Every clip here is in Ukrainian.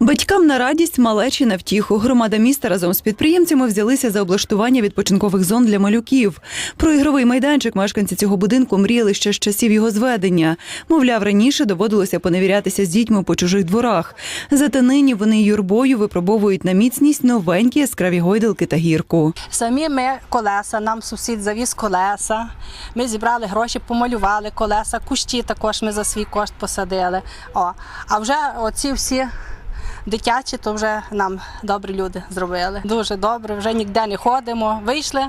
Батькам на радість, малечі на втіху. Громада міста разом з підприємцями взялися за облаштування відпочинкових зон для малюків. Про ігровий майданчик мешканці цього будинку мріяли ще з часів його зведення. Мовляв, раніше доводилося поневірятися з дітьми по чужих дворах. Зате нині вони юрбою випробовують на міцність новенькі яскраві гойдалки та гірку. Самі ми колеса, нам сусід завіз колеса. Ми зібрали гроші, помалювали колеса, кущі також ми за свій кошт посадили. О, а вже оці всі дитячі, то вже нам добрі люди зробили. Дуже добре, вже ніде не ходимо. Вийшли.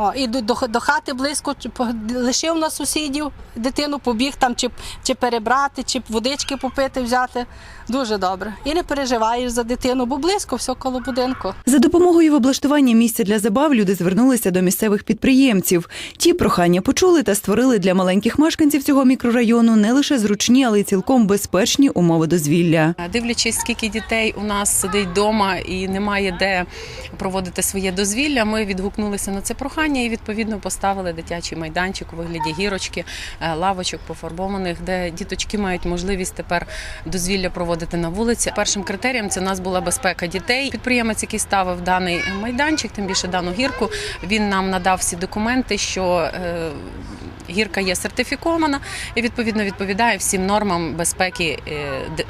О, і до, до, до хати близько чи по- лишив на сусідів дитину, побіг там, чи, чи перебрати, чи водички попити, взяти. Дуже добре. І не переживаєш за дитину, бо близько все коло будинку. За допомогою в облаштуванні місця для забав люди звернулися до місцевих підприємців. Ті прохання почули та створили для маленьких мешканців цього мікрорайону не лише зручні, але й цілком безпечні умови дозвілля. Дивлячись, скільки дітей у нас сидить вдома і немає де проводити своє дозвілля, ми відгукнулися на це прохання і відповідно поставили дитячий майданчик у вигляді гірочки, е, лавочок пофарбованих, де діточки мають можливість тепер дозвілля проводити на вулиці. Першим критерієм це у нас була безпека дітей. Підприємець, який ставив даний майданчик, тим більше дану гірку, він нам надав всі документи, що е, гірка є сертифікована і відповідно відповідає всім нормам безпеки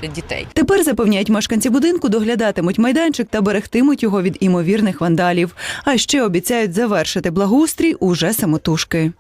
е, дітей. Тепер запевняють мешканці будинку, доглядатимуть майданчик та берегтимуть його від імовірних вандалів. А ще обіцяють завершити благоустрій уже самотужки.